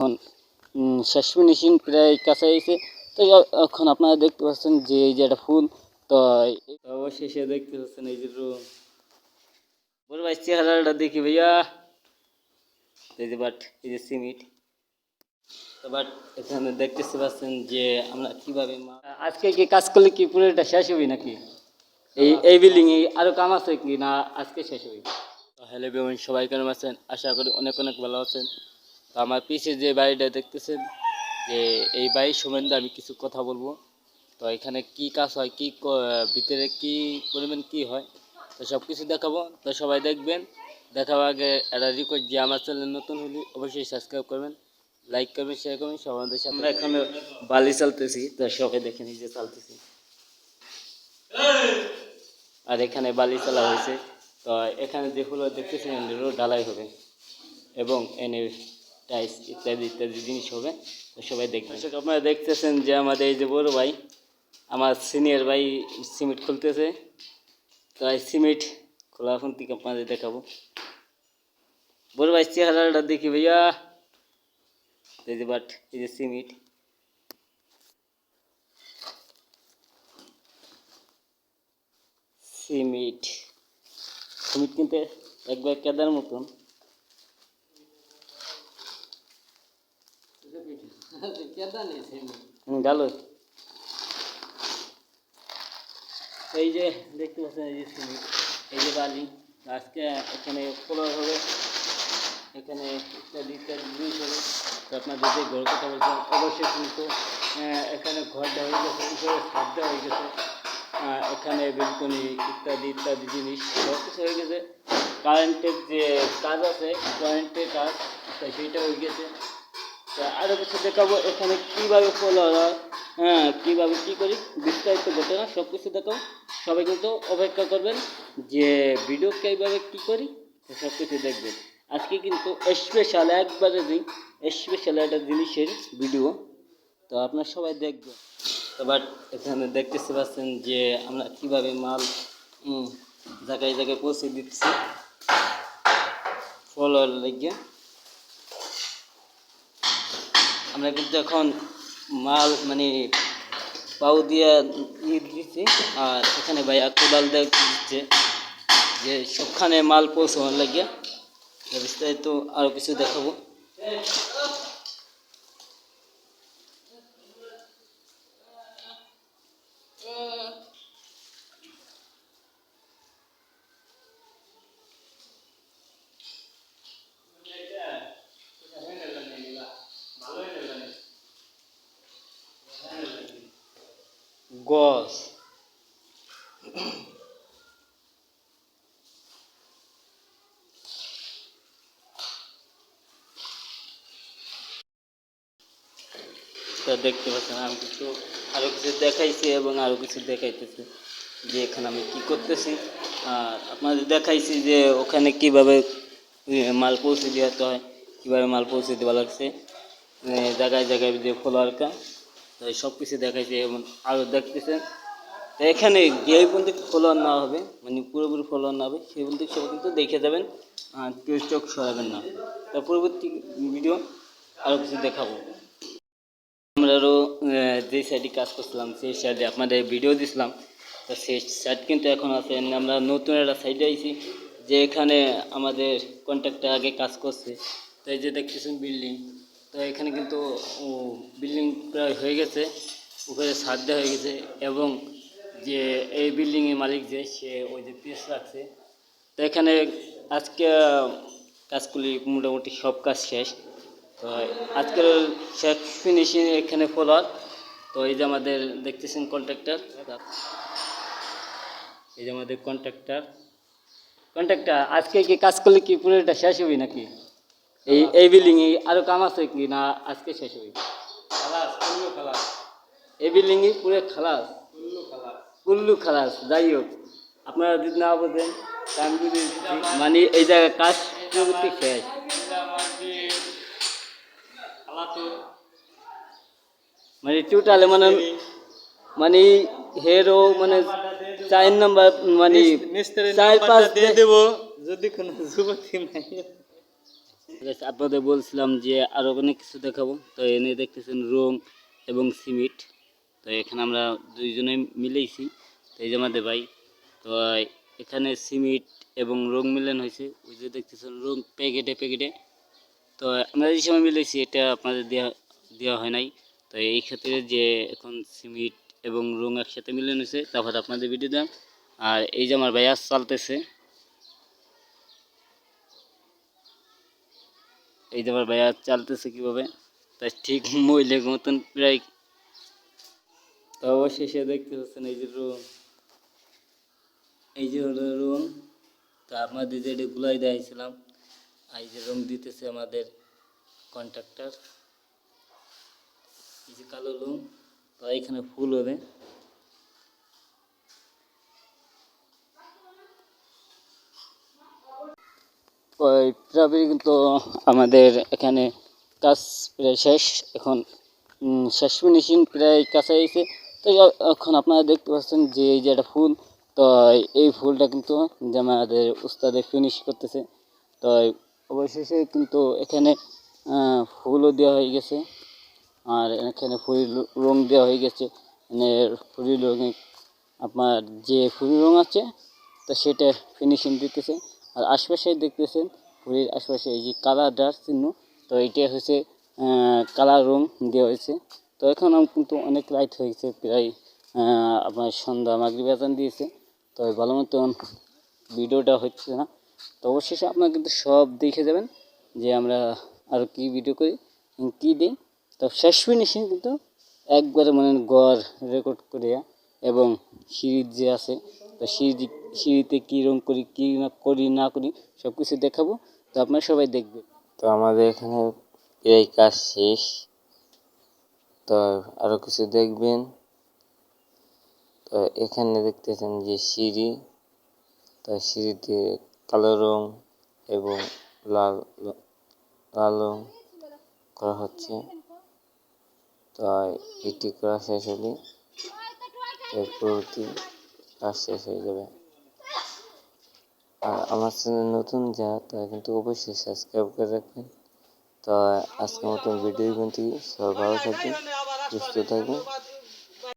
এখন শেষ ফিনিশিং প্রায় কাছে এসে তো এখন আপনারা দেখতে পাচ্ছেন যে এই যে একটা ফুল, তো অবশেষে দেখতে পাচ্ছেন এই যে রুম বড় ভাই চেহারাটা দেখি ভাইয়া। এই যে বাট এই যে সিমিট। তো বাট এখানে দেখতেতে পাচ্ছেন যে আমরা কীভাবে আজকে কি কাজ করলে কি পুরোটা শেষ হবে নাকি? এই এই বিল্ডিং এ আরও কাম আছে কি না আজকে শেষ হবে? হ্যালো বেমন সবাই কেমন আছেন? আশা করি অনেক অনেক ভালো আছেন। তো আমার পিছে যে বাড়িটা দেখতেছেন যে এই বাড়ির সম্বন্ধে আমি কিছু কথা বলব। তো এখানে কি কাজ হয় কি ভিতরে কি পরিমাণ কি হয় তো সব কিছু দেখাবো। তো সবাই দেখবেন দেখার আগে একটা রিকোয়েস্ট যে আমার চ্যানেল নতুন হলে অবশ্যই সাবস্ক্রাইব করবেন লাইক করবেন শেয়ার করবেন সবাই সাথে আমরা এখানে বালি চালতেছি। তো সবাই দেখে নিজে চালতেছি। আর এখানে বালি চালা হয়েছে। তো এখানে যে ফুল দেখতেছেন রোড ঢালাই হবে। এবং এনে টাইস ইত্যাদি ইত্যাদি জিনিস হবে, তো সবাই দেখবেন। আপনারা দেখতেছেন যে আমাদের এই যে বড় ভাই, আমার সিনিয়র ভাই সিমেন্ট খুলতেছে। তো এই সিমেন্ট খোলা এখন থেকে আপনাদের দেখাবো। বড় ভাই, চেহারাটা দেখি ভাইয়া। এই যে বাট, এই যে সিমেন্ট। সিমেন্ট। সিমেন্ট কিনতে একবার কেদার মতন। এই যে দেখতে পাচ্ছেন, এই যে সিমেন্ট এই যে বালি। আজকে এখানে ফ্লোর হবে। এখানে ইত্যাদি ইত্যাদি জিনিস হবে। তো আপনাদের ঘর কথা বলছেন অবশ্যই কিন্তু এখানে ঘর দেওয়া হয়ে গেছে উপরে ছাদ দেওয়া হয়ে গেছে এখানে বেলকনি ইত্যাদি ইত্যাদি জিনিস, সব কিছু হয়ে গেছে। কারেন্টের যে কাজ আছে কারেন্টের কাজ সেইটা হয়ে গেছে। আরও কিছু দেখাবো, এখানে কীভাবে ফলো হয় কীভাবে কী করি, বিস্তারিত ঘটনা সব কিছু দেখাবো। সবাই কিন্তু অপেক্ষা করবেন যে ভিডিও কীভাবে কী করি সব কিছু দেখবেন। আজকে কিন্তু স্পেশাল একবারে দিন স্পেশাল একটা জিনিসের ভিডিও তো আপনার সবাই দেখবেন। তো বাট এখানে দেখতেতে পাচ্ছেন যে আমরা কীভাবে মাল জায়গায় জায়গায় পৌঁছে দিচ্ছি। ফলোয়ার লেগে। আমরা কিন্তু এখন মাল মানে পাউ দিয়ে ই দিচ্ছি, আর এখানে ভাইয়া কোদাল দিচ্ছে, যে সবখানে মাল পৌঁছানোর লাগিয়া। বিস্তারিত আরও কিছু দেখাবো। তো দেখতে পাচ্ছেন, আমি কিছু আরও কিছু দেখাইছি এবং আরও কিছু দেখাইতেছি যে এখানে আমি কি করতেছি। আর আপনাদের দেখাইছি যে ওখানে কীভাবে মাল পৌঁছে দেওয়াতে হয়, কীভাবে মাল পৌঁছে দেওয়া লাগছে জায়গায় জায়গায় যে ফলোয়ারকা তো সব কিছু দেখাইছে এবং আরও দেখতেছেন তো এখানে যে পর্যন্ত ফলোয়ার না হবে মানে পুরোপুরি ফলোয়ার না হবে সেই পর্যন্ত সবাই কিন্তু দেখে যাবেন, আর চোখ সরাবেন না। তো পরবর্তী ভিডিও আরও কিছু দেখাবো। আমরা আরও যে সাইডে কাজ করছিলাম, সেই সাইডে আপনাদের ভিডিও দিছিলাম। তো সেই সাইড কিন্তু এখন আছে আমরা নতুন একটা সাইডে আইছি যে এখানে আমাদের কন্ট্রাক্টর আগে কাজ করছে। তো এই যে দেখতেছেন বিল্ডিং তো এখানে কিন্তু বিল্ডিং প্রায় হয়ে গেছে, উপরে ছাদ হয়ে গেছে এবং যে এই বিল্ডিংয়ের মালিক যে, সে ওই যে পিস রাখছে। তো এখানে আজকে কাজগুলি মোটামুটি সব কাজ শেষ। তো আজকের শেষ ফিনিশিং এখানে ফলোয়ার তো এই যে আমাদের দেখতেছেন কন্ট্রাক্টর এই যে আমাদের কন্ট্রাক্টর কন্ট্রাক্টর আজকে কি কাজ করলে কি পুরোটা শেষ হবে নাকি? এই এই বিল্ডিংয়ে এ আরও কাম আছে কি না আজকে শেষ হবে? খালাস কুল্লু খালাস। এই পুরো খালাস। কুল্লু খালাস। কুল্লু খালাস যাই হোক আপনারা যদি না বোঝেন। মানে এই জায়গায় কাজ পুরোপুরি শেষ মানে টোটালে মানে মানে হেরো মানে চার নাম্বার মানে চার পাঁচ দিয়ে দেব যদি কোনো যুবতী নাই আপনাদের বলছিলাম যে আরও অনেক কিছু দেখাবো। তো এনে দেখতেছেন রং এবং সিমেন্ট। তো এখানে আমরা দুইজনে মিলেইছি। তো এই যে আমাদের ভাই, তো এখানে সিমেন্ট এবং রং মিলন হয়েছে। ওই যে দেখতেছেন রং প্যাকেটে প্যাকেটে। তো আমরা যে সময় মিলেছি, এটা আপনাদের দেওয়া দেওয়া হয় নাই। তো এই ক্ষেত্রে যে এখন সিমেন্ট এবং রং একসাথে মিলন হয়েছে, তারপর আপনাদের ভিডিও দিলাম। আর এই যে আমার ভাইয়া চালতেছে। এই আমার ভাইয়া চালতেছে কীভাবে, তাই ঠিক মহিলার মতন প্রায় তো অবশেষে দেখতে পাচ্ছেন এই যে রুম এই যে হলো রুম তো আপনাদের যেটা গুলাই দিয়েছিলাম এই যে রুম দিতেছে আমাদের কন্ট্রাক্টর এই যে কালো রুম তো এখানে ফুল হবে। প্রায় কিন্তু আমাদের এখানে কাজ প্রায় শেষ। এখন শেষ ফিনিশিং প্রায় কাছে এসে, তো এখন আপনারা দেখতে পাচ্ছেন যে এই যে একটা ফুল, তো এই ফুলটা কিন্তু যে আমাদের উস্তাদে ফিনিশ করতেছে। তো অবশেষে কিন্তু এখানে ফুলও দেওয়া হয়ে গেছে। আর এখানে ফুল রং দেওয়া হয়ে গেছে। মানে ফুলের রঙে আপনার যে ফুল রং আছে, তো সেটা ফিনিশিং দিতেছে। আর আশপাশে দেখতেছেন ফুলের আশপাশে এই যে কালার ডার চিহ্ন, তো এটা হচ্ছে কালার রং দেওয়া হয়েছে। তো এখন কিন্তু অনেক লাইট হয়েছে, প্রায় আপনার সন্ধ্যা মাগরি বেতন দিয়েছে। তো ভালো মতন ভিডিওটা হচ্ছে না। তো অবশেষে আপনারা কিন্তু সব দেখে যাবেন যে আমরা আর কি ভিডিও করি কী দিই। তো শেষ ফিনিশিং কিন্তু একবারে মানে গড় রেকর্ড করে এবং সিঁড়ির যে আছে তো সিঁড়ি, সিঁড়িতে কী রং করি, কী না করি না করি সব কিছু দেখাবো, তো আপনারা সবাই দেখবেন তো আমাদের এখানে এই কাজ শেষ। তো আরও কিছু দেখবেন? তো এখানে দেখতেছেন যে সিঁড়ি, তো সিঁড়িতে কালো রং এবং লাল লাল রং করা হচ্ছে। তো এটি করা শেষ হলে এর পরবর্তী কাজ শেষ হয়ে যাবে। আর আমার চ্যানেল নতুন যা তারা কিন্তু অবশ্যই সাবস্ক্রাইব করে রাখবেন। তো আজকের মতন ভিডিও কিন্তু সবাই ভালো থাকবেন, সুস্থ থাকবেন।